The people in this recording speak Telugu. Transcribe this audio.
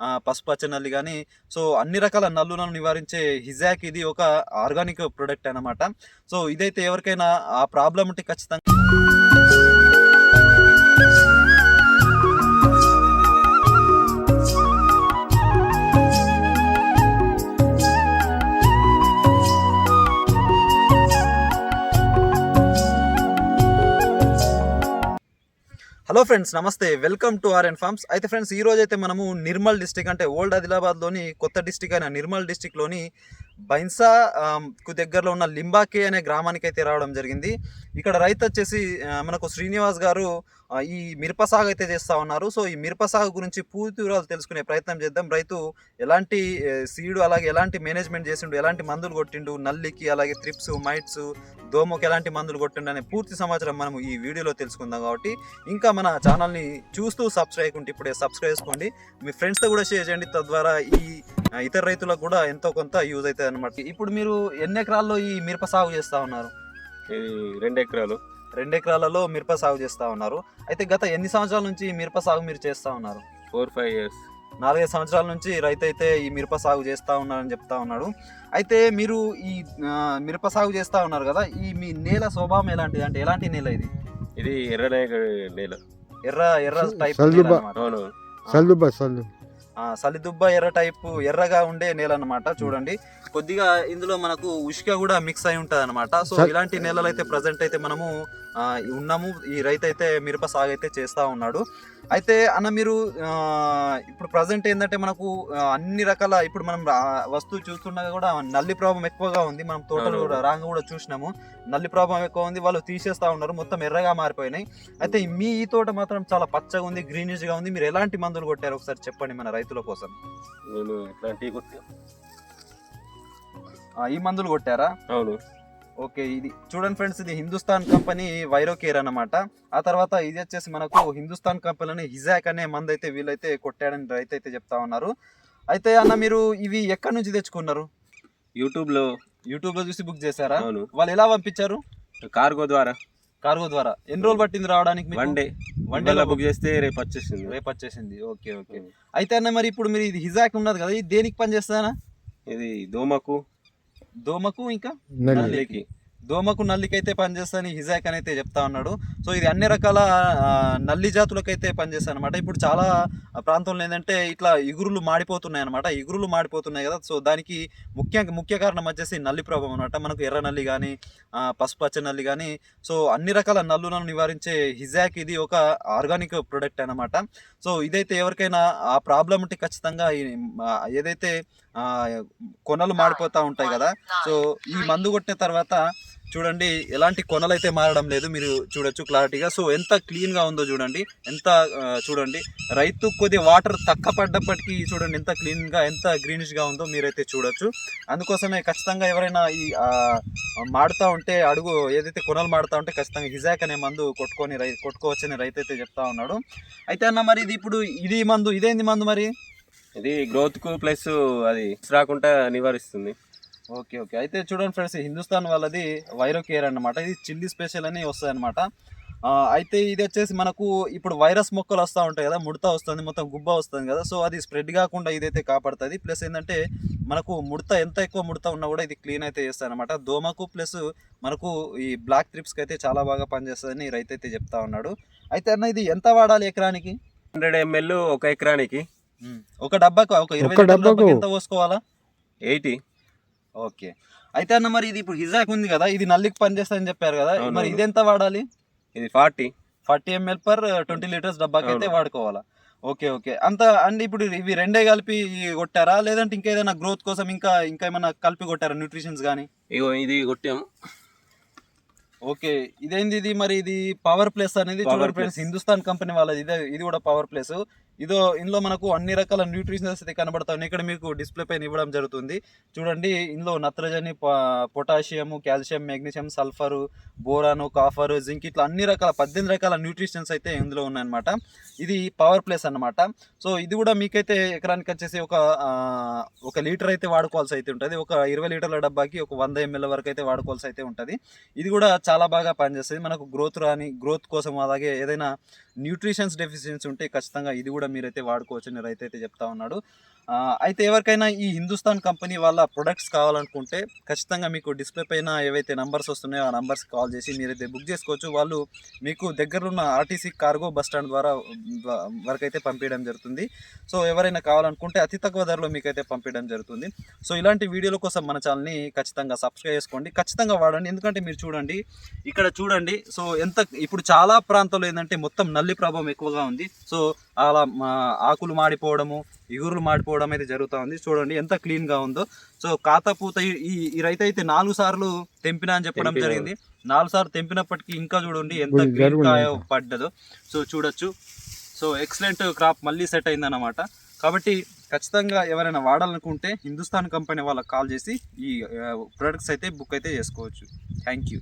పసుపచ్చ నల్లి కానీ సో అన్ని రకాల నల్లులను నివారించే హిజాక్ ఇది ఒక ఆర్గానిక్ ప్రొడక్ట్ అన్నమాట. సో ఇదైతే ఎవరికైనా ఆ ప్రాబ్లం ఉంటే ఖచ్చితంగా హలో ఫ్రెండ్స్ నమస్తే. Welcome to RN farms. అయితే ఫ్రెండ్స్ ఈ రోజు అయితే మనము నిర్మల్ డిస్టిక్ అంటే ఓల్డ్ ఆదిలాబాద్లోని కొత్త డిస్టిక్ అయిన నిర్మల్ డిస్టిక్లోని బైన్సా కు దగ్గరలో ఉన్న లింబాకే అనే గ్రామానికి అయితే రావడం జరిగింది. ఇక్కడ రైతు వచ్చేసి మనకు శ్రీనివాస్ గారు ఈ మిరప సాగు అయితే చేస్తూ ఉన్నారు. సో ఈ మిరప సాగు గురించి పూర్తి వివరాలు తెలుసుకునే ప్రయత్నం చేద్దాం. రైతు ఎలాంటి సీడు అలాగే ఎలాంటి మేనేజ్మెంట్ చేసిండు ఎలాంటి మందులు కొట్టిండు నల్లికి అలాగే త్రిప్స్ మైట్స్ దోమకి ఎలాంటి మందులు కొట్టిండు అనే పూర్తి సమాచారం మనం ఈ వీడియోలో తెలుసుకుందాం కాబట్టి. ఇంకా మన ఛానల్ని చూస్తూ సబ్స్క్రైబ్ ఉంటే ఇప్పుడే సబ్స్క్రైబ్ చేసుకోండి. మీ ఫ్రెండ్స్తో కూడా షేర్ చేయండి. తద్వారా ఈ ఇతర రైతులకు కూడా ఎంతో కొంత యూజ్ అవుతుంది అనమాట ఇప్పుడు మీరు ఎన్ని ఎకరాల్లో ఈ మిరప సాగు చేస్తూ ఉన్నారు? ఇది రెండు ఎకరాలు. రెండు ఎకరాలలో మిరప సాగు చేస్తూ ఉన్నారు. అయితే గత ఎన్ని సంవత్సరాల నుంచి ఈ మిరప సాగు మీరు చేస్తూ ఉన్నారు? Four five years. నాలుగైదు సంవత్సరాల నుంచి రైతు అయితే ఈ మిరప సాగు చేస్తూ ఉన్నారని చెప్తా ఉన్నాడు. అయితే మీరు ఈ మిరప సాగు చేస్తూ ఉన్నారు కదా ఈ మీ నేల స్వభావం ఎలాంటిది? అంటే ఎలాంటి నేల ఇది? ఇది ఎర్రనే నేల. ఎర్ర ఎర్ర టైప్ సల్లుబ. అవును. సల్లుబ సల్లు సలిదుబ్బ ఎర్ర టైపు ఎర్రగా ఉండే నేల అన్నమాట చూడండి. కొద్దిగా ఇందులో మనకు ఉష్క కూడా మిక్స్ అయి ఉంటది అనమాట సో ఇలాంటి నేలలు అయితే ప్రజెంట్ అయితే మనము ఉన్నాము ఈ రైతు అయితే మిరప సాగు అయితే చేస్తా ఉన్నాడు. అయితే అన్న మీరు ఇప్పుడు ప్రజెంట్ ఏంటంటే మనకు అన్ని రకాల ఇప్పుడు మనం వస్తువు చూస్తుండగా కూడా నల్లి ప్రభావం ఎక్కువగా ఉంది. మనం తోటలు రాంగ కూడా చూసినాము. నల్లి ప్రభావం ఎక్కువ ఉంది వాళ్ళు తీసేస్తా ఉన్నారు మొత్తం ఎర్రగా మారిపోయినాయి. అయితే మీ ఈ తోట మాత్రం చాలా పచ్చగా ఉంది గ్రీనిష్గా ఉంది. మీరు ఎలాంటి మందులు కొట్టారు? ఒకసారి చెప్పండి మన రైతుల కోసం. నేను కొట్టా ఈ మందులు కొట్టారా? అవును. ఓకే ఇది చూడండి ఫ్రెండ్స్ ఇది హిందుస్థాన్ కంపెనీ వైరో కేర్ అన్నమాట. ఆ తర్వాత ఇది వచ్చేసి మనకు హిందుస్థాన్ కంపెనీ హిజాక్ అనే మందు అయితే వీళ్ళైతే కొట్టాడని రైతు అయితే చెప్తా ఉన్నారు. అయితే అన్న మీరు ఇవి ఎక్కడి నుంచి తెచ్చుకున్నారు? యూట్యూబ్లో యూట్యూబ్లో చూసి బుక్ చేశారా? వాళ్ళు ఎలా పంపించారు? కార్గో ద్వారా. కార్గో ద్వారా. ఎన్ని రోజులు పట్టింది రావడానికి? One day. One day book చేస్తే రేపు వచ్చేసింది. రేపు వచ్చేసింది. Okay okay. అయితే అన్న మరి ఇప్పుడు మీరు ఇది హిజాక్ ఉన్నది కదా ఇది దేనికి పని చేస్తానా ఇది దోమకు. దోమకు ఇంకా? నల్లి నల్లికి దోమకు నల్లికైతే పనిచేస్తాను హిజాక్ అని అయితే చెప్తా ఉన్నాడు. సో ఇది అన్ని రకాల నల్లి జాతులకైతే పనిచేస్తాయి అనమాట ఇప్పుడు చాలా ప్రాంతంలో ఏంటంటే ఇట్లా ఇగురులు మాడిపోతున్నాయి అనమాట ఇగురులు మాడిపోతున్నాయి కదా. సో దానికి ముఖ్య ముఖ్య కారణం వచ్చేసి నల్లి ప్రభావం అనమాట మనకు ఎర్ర నల్లి కానీ పసుపచ్చ నల్లి కానీ సో అన్ని రకాల నల్లులను నివారించే హిజాక్ ఇది ఒక ఆర్గానిక్ ప్రొడక్ట్ అనమాట సో ఇదైతే ఎవరికైనా ఆ ప్రాబ్లం ఉంటే ఖచ్చితంగా ఈ, ఏదైతే కొనలు మాడిపోతూ ఉంటాయి కదా. సో ఈ మందు కొట్టిన తర్వాత చూడండి ఎలాంటి కొనలు అయితే మారడం లేదు మీరు చూడొచ్చు క్లారిటీగా. సో ఎంత క్లీన్గా ఉందో చూడండి ఎంత చూడండి రైతు కొద్ది వాటర్ తక్క పడ్డప్పటికీ చూడండి ఎంత క్లీన్గా ఎంత గ్రీనిష్గా ఉందో మీరైతే చూడొచ్చు. అందుకోసమే ఖచ్చితంగా ఎవరైనా ఈ మాడుతూ ఉంటే అడుగు ఏదైతే కొనలు మాడుతూ ఉంటే ఖచ్చితంగా హిజాక్ అనే మందు కొట్టుకొని రై కొట్టుకోవచ్చని రైతు అయితే చెప్తా ఉన్నాడు. అయితే అన్న మరి ఇది ఇప్పుడు ఇది మందు ఇదేంది మందు మరి? ఇది గ్రోత్కు ప్లస్ అది రాకుండా నివారిస్తుంది. Okay okay. అయితే చూడండి ఫ్రెండ్స్ హిందుస్థాన్ వాళ్ళది వైరో కేర్ అన్నమాట. ఇది చిల్లీ స్పెషల్ అని వస్తుంది అనమాట అయితే ఇది వచ్చేసి మనకు ఇప్పుడు వైరస్ మొక్కలు వస్తూ ఉంటాయి కదా ముడత వస్తుంది మొత్తం గుబ్బ వస్తుంది కదా. సో అది స్ప్రెడ్ కాకుండా ఇదైతే కాపాడుతుంది. ప్లస్ ఏంటంటే మనకు ముడత ఎంత ఎక్కువ ముడత ఉన్నా కూడా ఇది క్లీన్ అయితే చేస్తుంది అనమాట దోమకు ప్లస్ మనకు ఈ బ్లాక్ త్రిప్స్కి అయితే చాలా బాగా పనిచేస్తుందని రైతు అయితే చెప్తా ఉన్నాడు. అయితే అన్న ఇది ఎంత వాడాలి ఎకరానికి? హండ్రెడ్ ఎంఎల్ ఒక ఎకరానికి. ఒక డబ్బాకు ఒక ఇరవై ఎంత పోసుకోవాలా? ఎయిటీ. ఓకే. అయితే అన్న మరి ఇది ఇప్పుడు హిజాక్ ఉంది కదా ఇది నల్లికి పనిచేస్తుందని చెప్పారు కదా మరి అవును. ఇదెంత వాడాలి? ఇది forty. Forty ML per twenty litres డబ్బాకి అయితే. వాడుకోవాలా? Okay okay. అంత అండ్ ఇప్పుడు ఇవి రెండే కలిపి కొట్టారా? లేదంటే ఇంకా ఏదైనా గ్రోత్ కోసం ఇంకా ఇంకా ఏమైనా కలిపి కొట్టారా న్యూట్రిషన్స్ కానీ ఇగో ఇది కొట్టాము. ఓకే. ఇదేంది ఇది? మరి ఇది పవర్ ప్లేస్ అనేది చూడండి ఫ్రెండ్స్. హిందుస్థాన్ కంపెనీ వాళ్ళది. ఇదే ఇది కూడా పవర్ ప్లేస్ ఇదో ఇందులో మనకు అన్ని రకాల న్యూట్రిషన్స్ అయితే కనబడతాయి. ఇక్కడ మీకు డిస్ప్లే పైన ఇవ్వడం జరుగుతుంది. చూడండి ఇందులో నత్రజని potassium calcium magnesium sulphur boron copper zinc ఇట్లా అన్ని రకాల పద్దెనిమిది రకాల న్యూట్రిషన్స్ అయితే ఇందులో ఉన్నాయన్నమాట. ఇది పవర్ ప్లేస్ అన్నమాట. సో ఇది కూడా మీకైతే ఎకరానికి వచ్చేసి ఒక ఒక లీటర్ అయితే వాడుకోవాల్సి అయితే ఉంటుంది. ఒక ఇరవై లీటర్ల డబ్బాకి ఒక వంద ఎంఎల్ వరకు అయితే వాడుకోవాల్సి అయితే ఉంటుంది. ఇది కూడా చాలా బాగా పనిచేస్తుంది. మనకు గ్రోత్ రాని గ్రోత్ కోసం అలాగే ఏదైనా న్యూట్రిషన్స్ డెఫిషియన్సీ ఉంటే ఖచ్చితంగా ఇది కూడా మీరైతే వాడుకోవచ్చు అని రైతు అయితే చెప్తా ఉన్నాడు. అయితే ఎవరికైనా ఈ హిందుస్థాన్ కంపెనీ వాళ్ళ ప్రొడక్ట్స్ కావాలనుకుంటే ఖచ్చితంగా మీకు డిస్ప్లే పైన ఏవైతే నంబర్స్ వస్తున్నాయో ఆ నంబర్స్ కాల్ చేసి మీరైతే బుక్ చేసుకోవచ్చు. వాళ్ళు మీకు దగ్గరున్న ఆర్టీసీ కార్గో బస్ స్టాండ్ ద్వారా వరకైతే పంపించడం జరుగుతుంది. సో ఎవరైనా కావాలనుకుంటే అతి తక్కువ ధరలో మీకైతే పంపించడం జరుగుతుంది. సో ఇలాంటి వీడియోల కోసం మన ఛానల్ని ఖచ్చితంగా సబ్స్క్రైబ్ చేసుకోండి. ఖచ్చితంగా వాడండి. ఎందుకంటే మీరు చూడండి ఇక్కడ చూడండి. సో ఎంత ఇప్పుడు చాలా ప్రాంతాల్లో ఏంటంటే మొత్తం నల్లి ప్రభావం ఎక్కువగా ఉంది. సో అలా మా ఆకులు మాడిపోవడము ఇగురులు మాడిపోవడం అయితే జరుగుతూ ఉంది. చూడండి ఎంత క్లీన్గా ఉందో. సో కాతపూత ఈ- ఈ రైతు అయితే నాలుగు సార్లు తెంపినా అని చెప్పడం. జరిగింది. నాలుగు సార్లు తెంపినప్పటికీ ఇంకా చూడండి ఎంత క్లీన్. కాయ పడ్డదో. సో చూడొచ్చు. సో ఎక్సలెంట్ క్రాప్ మళ్ళీ సెట్ అయిందన్నమాట. కాబట్టి ఖచ్చితంగా ఎవరైనా వాడాలనుకుంటే హిందుస్థాన్ కంపెనీ వాళ్ళకి కాల్ చేసి ఈ ప్రొడక్ట్స్ అయితే బుక్ అయితే చేసుకోవచ్చు. Thank you